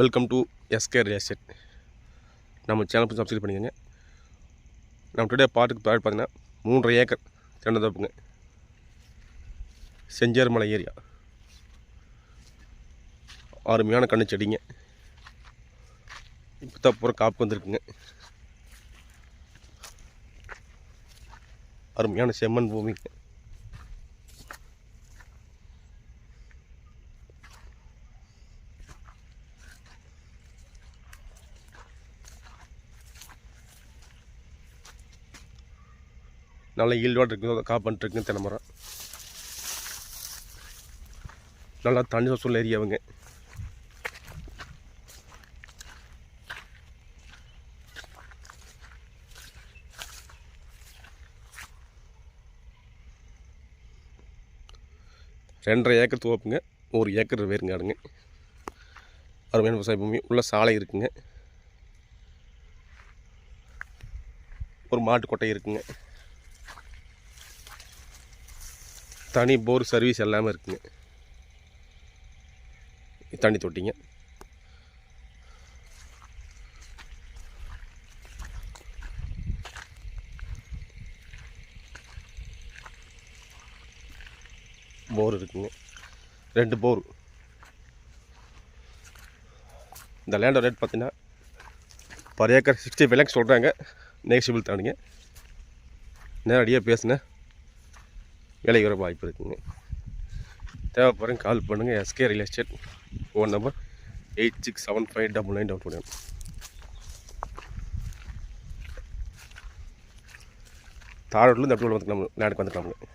Welcome to SK real நம்ம channel subscribe பண்ணிக்கோங்க. நம்ம டுடே பாட்டுக்கு பேர் பார்த்தீங்கன்னா மூன்றரை ஏக்கர் தென்னந்தோப்புங்க செஞ்சேர் மலை ஏரியா. அருமையான கண்ணு செடிங்க. இப்போ தான் பூரா காப்பு வந்திருக்குங்க. அருமையான செம்மண் பூமிங்க. நல்ல ஈல்டோடு இருக்குது காப்பன்ட்டு இருக்குங்க தென்னை நல்லா தண்ணி வசூல் ஏரியாவுங்க ரெண்டரை ஏக்கர் துவப்புங்க ஒரு ஏக்கர் வேறுங்காடுங்க அருமையான விவசாய பூமி உள்ள சாலை இருக்குங்க. ஒரு மாட்டு கொட்டை இருக்குங்க. தனி போர் சர்வீஸ் எல்லாமே இருக்குங்க. தண்ணி தொட்டிங்க. போர் இருக்குங்க. ரெண்டு போர். இந்த லேண்டோட ரேட் பார்த்தீங்கன்னா per acre sixty five lakhs சொல்கிறாங்க நெக்ஸ்டிபிள் தானுங்க. நேரடியாக பேசுனேன். விலை வாய்ப்பு இருக்குங்க. தேவைப்படுறேன் கால் பண்ணுங்கள் SK real estate phone number eight six seven five double nine double one தாரோட்டில் இந்த இடத்துல வந்துக்கலாம் லேண்டுக்கு வந்துக்கலாமுங்க.